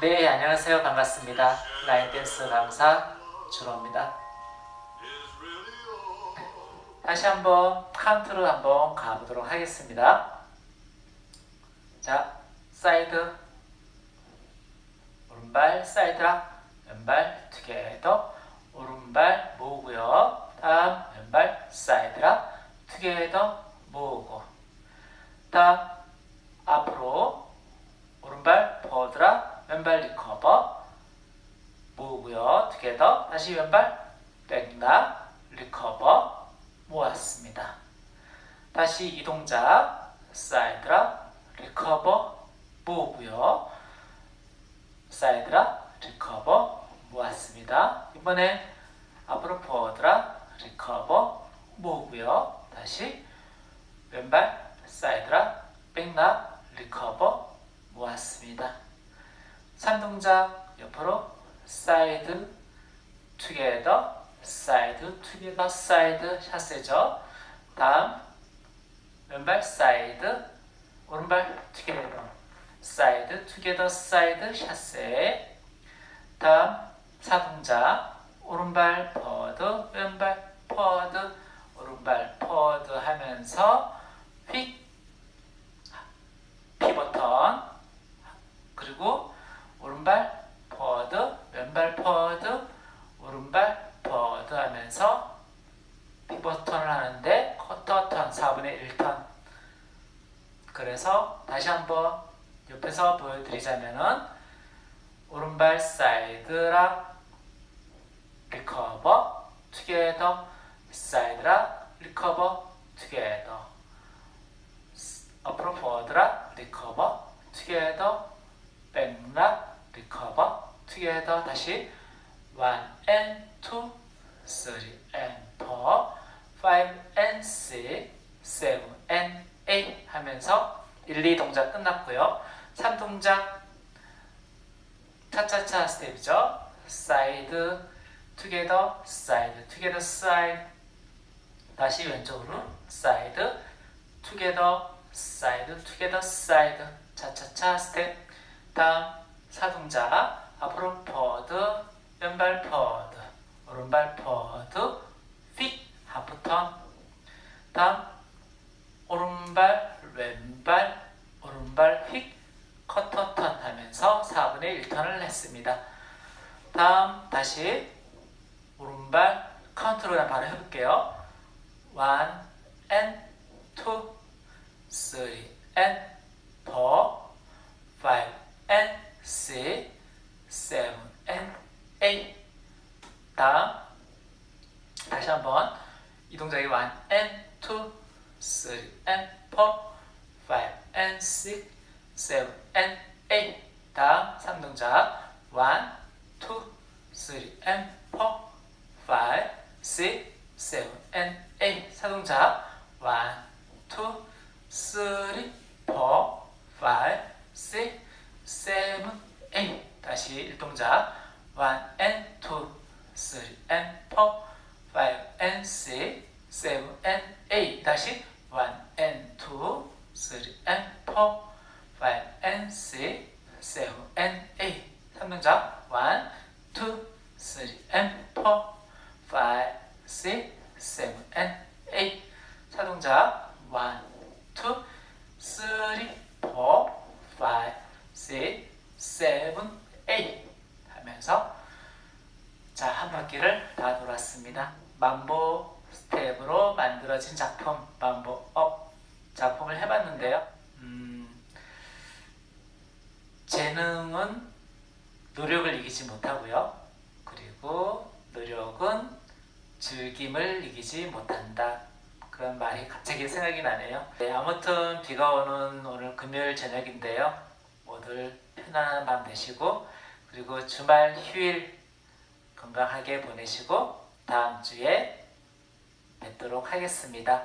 네, 안녕하세요. 반갑습니다. 라인 댄스 강사 준호입니다. 다시 한번 카운트로 한번 가보도록 하겠습니다. 자, 사이드 오른발 사이드락 왼발 투게더 오른발 모으고요. 다음 왼발 사이드락 투게더 모으고 다음 앞으로 오른발 버드라 왼발 리커버 모으고요. 투게더 다시 왼발 백나 리커버 모았습니다. 다시 이 동작 사이드라 리커버 모으고요. 사이드라 리커버 모았습니다. 이번에 앞으로 버드라 리커버 모으고요. 다시 왼발 사이드라 백나 리커버 모았습니다. 3동작 옆으로 사이드 투게더 사이드 투게더 사이드 샷세죠. 다음 왼발 사이드 오른발 투게더 사이드 투게더 사이드 샷세 다음 4동작 오른발 퍼드 왼발 퍼드 오른발 퍼드 하면서 휙 피버턴 그리고 오른발 퍼드 왼발 퍼드 오른발 퍼드 하면서 피버턴을 하는데 쿼터턴 4분의 1턴. 그래서 다시 한번 옆에서 보여드리자면은 오른발 사이드락 리커버 투게더 사이드락 리커버 투게더. 앞으로 버드락 리커버 투게더 백락 리커버 투게더. 다시 1 and 2 3 and 4 5 and 6 7 and 8 하면서 1, 2 동작 끝났고요. 3 동작 차차차 스텝이죠. 사이드 투게더 사이드 투게더 사이드 다시 왼쪽으로 사이드 투게더 사이드 투게더 사이드 차차차 스텝. 다음 사동작. 앞으로 퍼드 왼발 퍼드 오른발 퍼드 휙 하프 턴. 다음 오른발 왼발 오른발 휙 커터 턴 하면서 4분의 1턴을 했습니다. 다음 다시 오른발 카운트로 바로 해볼게요. 1 and 2 3 and 4 5 and 6 7 and 8 다음 다시 한번 이 동작이 1 and 2 3 and 4 5 and 6 7 and 8 다음 3동작 1 2 3 and 4 5 6 7 and 8 4동작 1 2 3 4 5 6 7 8 다시 1동작 1 and 2 3 and 4 5 and 6 7 and 8 다시 1 and 2 3 and 4 5 and 6 7 and 8 3동작 1 2 3 and 4 5 6 7 and 8 4동작 1 2 3 4 5 6 7 8 하면서 자, 한 바퀴를 다 돌았습니다. 만보 스텝으로 만들어진 작품, 만보 업 작품을 해봤는데요. 음, 재능은 노력을 이기지 못하고요. 그리고 노력은 즐김을 이기지 못한다. 그런 말이 갑자기 생각이 나네요. 네, 아무튼 비가 오는 오늘 금요일 저녁인데요. 모두 편안한 밤 되시고 그리고 주말 휴일 건강하게 보내시고 다음 주에 뵙도록 하겠습니다.